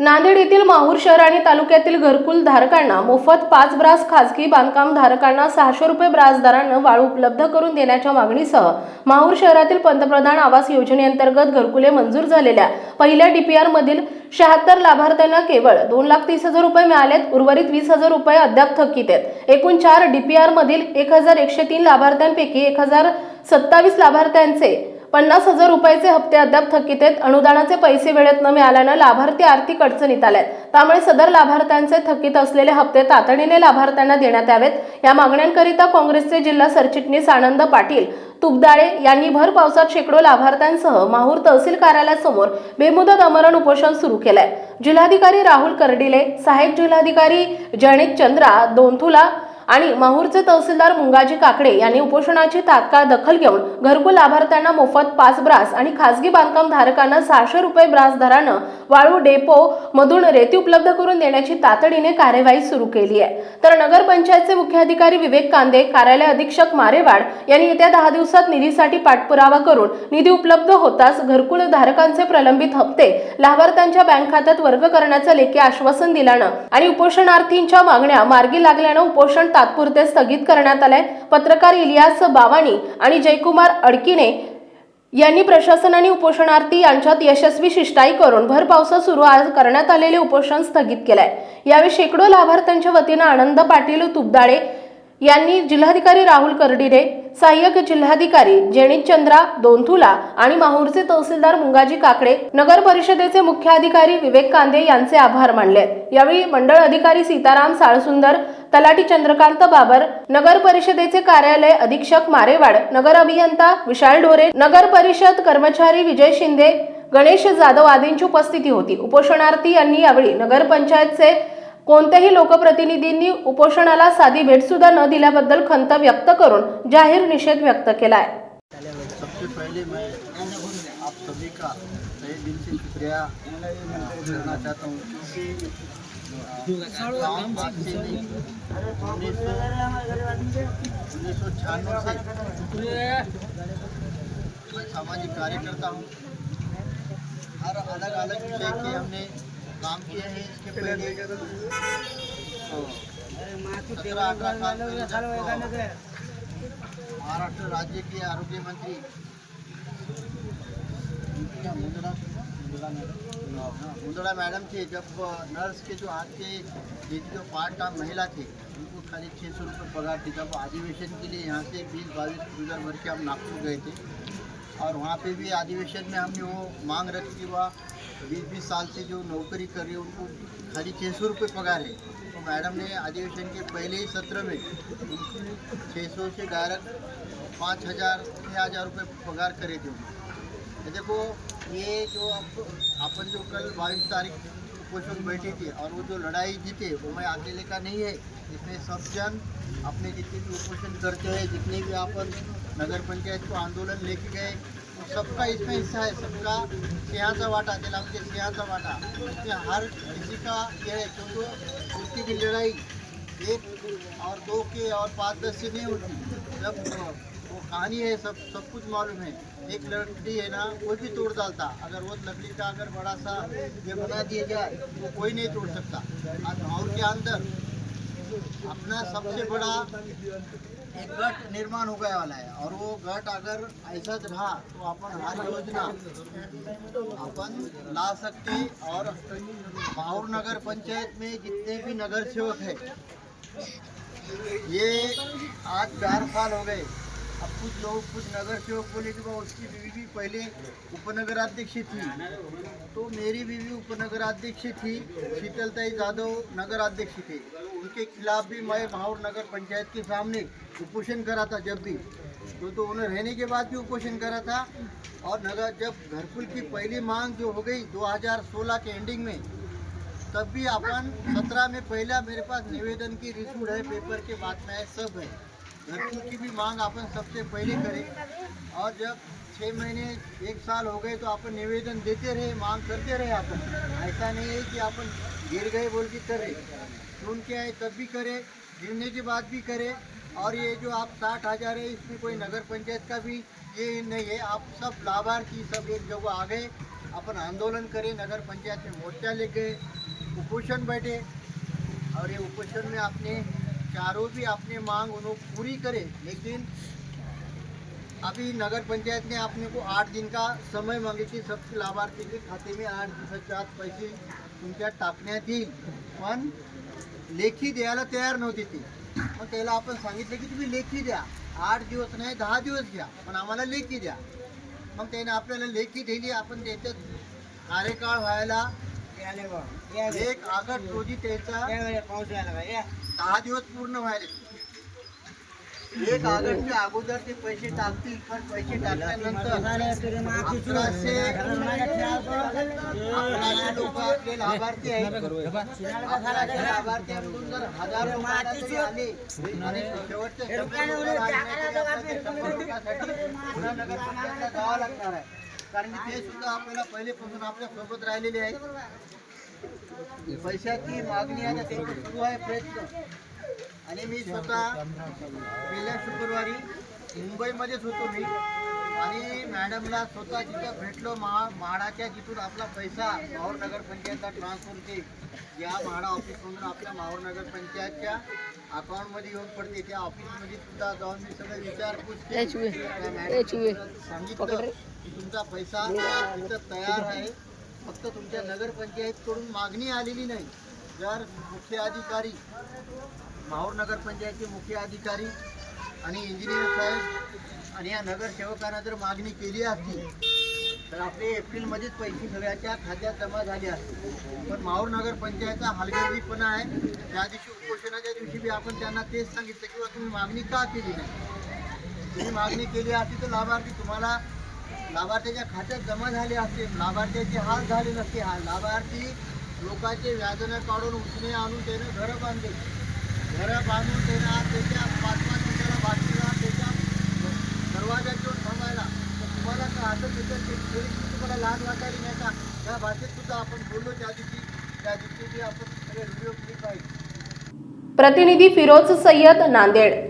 नांदेड येथील माहूर शहर आणि तालुक्यातील घरकुल धारकांना मोफत पाच ब्रास खाजगी बांधकाम धारकांना सहाशे रुपये ब्रास दरानं वाळू उपलब्ध करून देण्याच्या मागणीसह माहूर शहरातील पंतप्रधान आवास योजनेअंतर्गत घरकुले मंजूर झालेल्या पहिल्या डीपीआर मधील शहात्तर लाभार्थ्यांना केवळ दोन लाख तीस हजार रुपये मिळालेत उर्वरित वीस हजार रुपये अद्याप थकीत आहेत. एकूण चार डीपीआर मधील एक हजार एकशे तीन लाभार्थ्यांपैकी एक हजार सत्तावीस लाभार्थ्यांचे पन्नास हजार रुपयाचे हप्ते अद्याप थकीत आहेत. अनुदानाचे पैसे वेळेत न मिळाल्यानं लाभार्थी आर्थिक अडचणीत आल्यात. त्यामुळे सदर लाभार्थ्यांचे थकीत असलेले हप्ते तातडीने लाभार्थ्यांना देण्यात यावेत. या मागण्यांकरिता काँग्रेसचे जिल्हा सरचिटणीस आनंद पाटील तुपदाळे यांनी भर पावसात शेकडो लाभार्थ्यांसह माहूर तहसील कार्यालयासमोर बेमुदत अमरण उपोषण सुरू केलंय. जिल्हाधिकारी राहुल कर्डिले सहाय्यक जिल्हाधिकारी जणित चंद्रा दोनथुला आणि माहूरचे तहसीलदार मुंगाजी काकडे यांनी उपोषणाची तात्काळ दखल घेऊन घरकुल लाभार्थ्यांना मोफत पाच ब्रास आणि खासगी बांधकाम धारकांना सहाशे रुपये ब्रास दरानं वाळू डेपो मधून रेती उपलब्ध करून देण्याची तातडीने कार्यवाही सुरू केली आहे. तर नगरपंचायतचे मुख्याधिकारी विवेक कांदे कार्यालय अधीक्षक मारेवाड यांनी येत्या दहा दिवसात निधीसाठी पाठपुरावा करून निधी उपलब्ध होताच घरकुल धारकांचे प्रलंबित हप्ते लाभार्थ्यांच्या बँक खात्यात वर्ग करण्याचं लेखी आश्वासन दिल्यानं आणि उपोषणार्थींच्या मागण्या मार्गी लागल्यानं उपोषण तात्पुरते स्थगित करण्यात आलंय. पत्रकार इलियास बावाणी आणि जयकुमार अडकिने यांनी प्रशासन आणि उपोषणार्थी यांच्यात यशस्वी शिष्टाई करून भर पावसात सुरू आज करण्यात आलेले उपोषण स्थगित केलंय. यावेळी शेकडो लाभार्थ्यांच्या वतीनं आनंद पाटील तुपदाळे यांनी जिल्हाधिकारी राहुल कर्डिरे सहाय्यक जिल्हाधिकारी जेणित चंद्रा दोंथुला आणि माहूरचे तहसीलदार मुंगाजी काकडे नगर परिषदेचे मुख्य अधिकारी विवेक कांदे यांचे आभार मानले यावेळी मंडळ अधिकारी सीताराम साळसुंदर तलाठी चंद्रकांत बाबर नगर परिषदेचे कार्यालय अधीक्षक मारेवाड नगर अभियंता विशाल ढोरे नगर परिषद कर्मचारी विजय शिंदे गणेश जाधव आदींची उपस्थिती होती. उपोषणार्थी यांनी यावेळी नगरपंचायतचे कोणत्याही लोकप्रतिनिधींनी उपोषणाला साधी भेट सुद्धा न दिल्याबद्दल खंत व्यक्त करून जाहीर निषेध व्यक्त केलाय. सबसे पहले मैं आप सभी का तहे दिल से शुक्रिया करना चाहता हूँ। उन्नीस सौ छियानवे मैं सामाजिक कार्यकर्ता हूँ। हर अलग अलग विषय के हमने काम किए हैं, इसके पहले महाराष्ट्र राज्य के आरोग्य मंत्री। मुंदड़ा मैडम थी, जब नर्स के जो हाथ के ये जो पार्ट टाइम महिला थे, उनको खाली छः सौ रुपये पगार थी। जब अधिवेशन के लिए यहाँ से बीस बाईस गुजर भर के हम नागपुर गए थे, और वहाँ पे भी अधिवेशन में हमने वो मांग रखी वह बीस बीस साल से जो नौकरी कर रही है, उनको खाली छः सौ रुपये पगार है। तो मैडम ने अधिवेशन के पहले ही सत्र में छः सौ से डायरेक्ट पाँच हज़ार छः हज़ार रुपये पगार करे थे। उनको देखो ये जो अपन जो कल बाईस तारीख उपोषण बैठी थी और वो जो लड़ाई जीते वो मैं अकेले का नहीं है। इसमें सब जन अपने जितने भी उपोषण करते हैं, जितने भी अपन नगर पंचायत को आंदोलन लेके गए, वो सबका इसमें हिस्सा है। सबका सिंहाचा वाटा जिला मुझे सिंहाचा वाटा। इसमें हर किसी का यह है क्योंकि उसकी भी लड़ाई एक और दो के और पाँच दस से नहीं होती। जब वो कहानी है, सब सब कुछ मालूम है। एक लकड़ी है ना, कोई भी तोड़ डालता। अगर वो लकड़ी का अगर बड़ा सा ये बना दिया जाए तो कोई नहीं तोड़ सकता। माहौल के अंदर अपना सबसे बड़ा एक गट निर्माण हो गया वाला है। और वो गट अगर ऐसा रहा तो अपन हर योजना अपन ला सकते और माहौर नगर पंचायत में जितने भी नगर सेवक है, ये आज चार साल हो गए। अब कुछ लोग, कुछ नगर सेवक बोले कि भाई उसकी बीवी भी पहले उपनगराध्यक्ष थी। तो मेरी बीवी उपनगराध्यक्ष थी शीतलताई जाधव नगराध्यक्ष थे। उनके खिलाफ भी मैं भावर नगर पंचायत के सामने उपोषण करा था जब भी। तो तो उन्हें रहने के बाद भी उपोषण करा था। और नगर, जब घरकुल की पहली मांग जो हो गई 2016 के एंडिंग में, तब भी अपन सत्रह में पहला मेरे पास निवेदन की रिसूड है, पेपर के बाद में है सब है। घरकुल की भी मांग अपन सबसे पहले करें। और जब छः महीने, एक साल हो गए तो अपन निवेदन देते रहे, मांग करते रहे अपन। ऐसा नहीं है कि अपन गिर गए बोल के कर सुन के आए तब भी करें, गिरने के बाद भी करे। और ये जो आप साठ हज़ार है, इसमें कोई नगर पंचायत का भी ये नहीं है। आप सब लाभार्थी, सब एक जगह आ गए, अपन आंदोलन करें, नगर पंचायत में मोर्चा ले गए कुपोषण बैठे। और ये कुपोषण में आपने चारों भी अपने मांग उन्होंने पूरी करे लेकिन अभी नगर पंचायत ने आपने को आठ दिन का समय मांगे की सबके लाभार्थी के खाते में आठ दिवसाच्या आत पैसे तुमच्या टाकण्यात येईल पण लेखी द्यायला तयार नव्हती ती। मग त्याला आपण सांगितलं की तुम्ही लेखी द्या आठ दिवस नाही दहा दिवस घ्या पण आम्हाला लेखी द्या। मग त्याने आपल्याला लेखी दिली आपण त्याच्यात कार्यकाळ व्हायला एक ऑगस्ट रोजी त्याचा दहा दिवस पूर्ण व्हायले. एक ऑगस्टच्या अगोदर ते पैसे टाकतील पण पैसे टाकल्यानंतर अकराशे अकराशे लोक आपले लाभार्थी आहेत. अकराशे जर हजार लोकांना तरी आले आणि शंभर लोकांना जावं लागणार आहे. कारण की ते सुद्धा आपल्याला पहिलेपासून आपल्यासोबत राहिलेले आहेत. पैशाची मागणी आहे ते सुरू आहे प्रयत्न. आणि मी स्वतः गेल्या शुक्रवारी मुंबईमध्येच होतो मी. आणि मॅडमला स्वतः तिथं भेटलो महा म्हाडाच्या जिथून आपला पैसा माहूर नगर पंचायतला ट्रान्सफर होते या म्हाडा ऑफिसमधून आपल्या माहूर नगर पंचायतच्या अकाउंटमध्ये येऊन पडते. त्या ऑफिसमध्ये सुद्धा जाऊन मी सगळं विचारपूस सांगितलं की तुमचा पैसा तिथं तयार आहे. फक्त तुमच्या नगरपंचायतकडून मागणी आलेली नाही. जर मुख्य अधिकारी माहूर नगरपंचायतचे मुख्य अधिकारी आणि इंजिनियर साहेब आणि या नगरसेवकांना जर मागणी केली असती तर आपले एप्रिलमध्येच पैसे सगळ्याच्या खात्यात जमा झाले असते. पण माहूर नगर पंचायतचा हलगर्जीपणा आहे. त्या दिवशी उपोषणाच्या दिवशी बी आपण त्यांना तेच सांगितलं किंवा तुम्ही मागणी का केली नाही? तुम्ही मागणी केली असती तर लाभार्थी तुम्हाला लाभार्थ्याच्या खात्यात जमा झाले असते लाभार्थ्याचे हाल झाले नसते हा लाभार्थी लोकांचे व्याजनं काढून उसने आणून त्यानं घरं बांधले. घरं बांधून त्यानं त्याच्या पाच पाच मिनिटाला बाकीला त्याच्या दरवाजा घेऊन थांबायला. तर तुम्हाला का असं त्याच्यात ते तुम्हाला लहान वाटायला नाही का? त्या भाषेत सुद्धा आपण बोललो त्या दिवशी त्या दिवशी आपण सगळे व्हिडिओ क्लिप आहे प्रतिनिधी फिरोज सय्यद नांदेड.